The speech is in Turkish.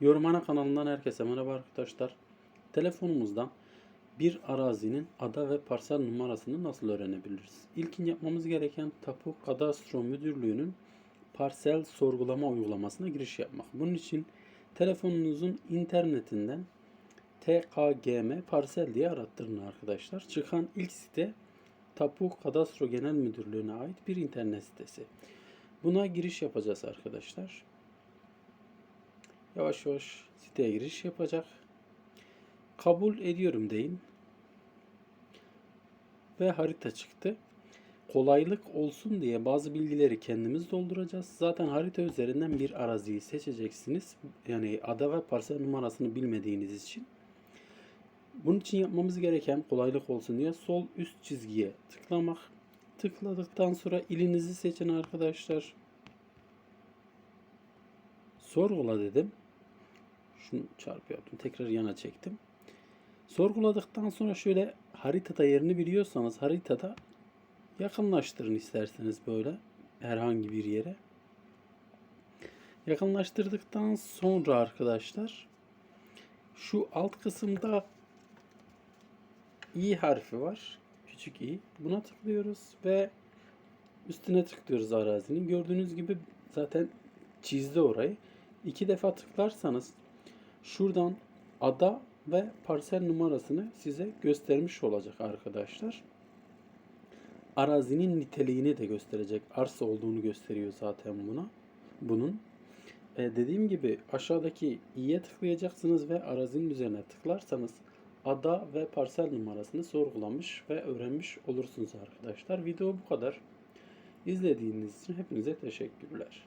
Yorumhane kanalından herkese merhaba arkadaşlar. Telefonumuzdan bir arazinin ada ve parsel numarasını nasıl öğrenebiliriz? İlkin yapmamız gereken Tapu Kadastro Müdürlüğü'nün parsel sorgulama uygulamasına giriş yapmak. Bunun için telefonunuzun internetinden TKGM parsel diye arattırın arkadaşlar. Çıkan ilk site Tapu Kadastro Genel Müdürlüğü'ne ait bir internet sitesi. Buna giriş yapacağız arkadaşlar. Yavaş yavaş siteye giriş yapacak. Kabul ediyorum deyin. Ve harita çıktı. Kolaylık olsun diye bazı bilgileri kendimiz dolduracağız. Zaten harita üzerinden bir araziyi seçeceksiniz. Yani ada ve parsel numarasını bilmediğiniz için. Bunun için yapmamız gereken kolaylık olsun diye sol üst çizgiye tıklamak. Tıkladıktan sonra ilinizi seçin arkadaşlar. Sorgula dedim. Şunu çarpı yaptım. Tekrar yana çektim. Sorguladıktan sonra şöyle haritada yerini biliyorsanız haritada yakınlaştırın isterseniz böyle herhangi bir yere. Yakınlaştırdıktan sonra arkadaşlar şu alt kısımda i harfi var. Küçük i. Buna tıklıyoruz ve üstüne tıklıyoruz arazinin. Gördüğünüz gibi zaten çizdi orayı. İki defa tıklarsanız şuradan ada ve parsel numarasını size göstermiş olacak arkadaşlar. Arazinin niteliğini de gösterecek. Arsa olduğunu gösteriyor zaten buna. Bunun. E, dediğim gibi aşağıdaki i'ye tıklayacaksınız ve arazinin üzerine tıklarsanız ada ve parsel numarasını sorgulamış ve öğrenmiş olursunuz arkadaşlar. Video bu kadar. İzlediğiniz için hepinize teşekkürler.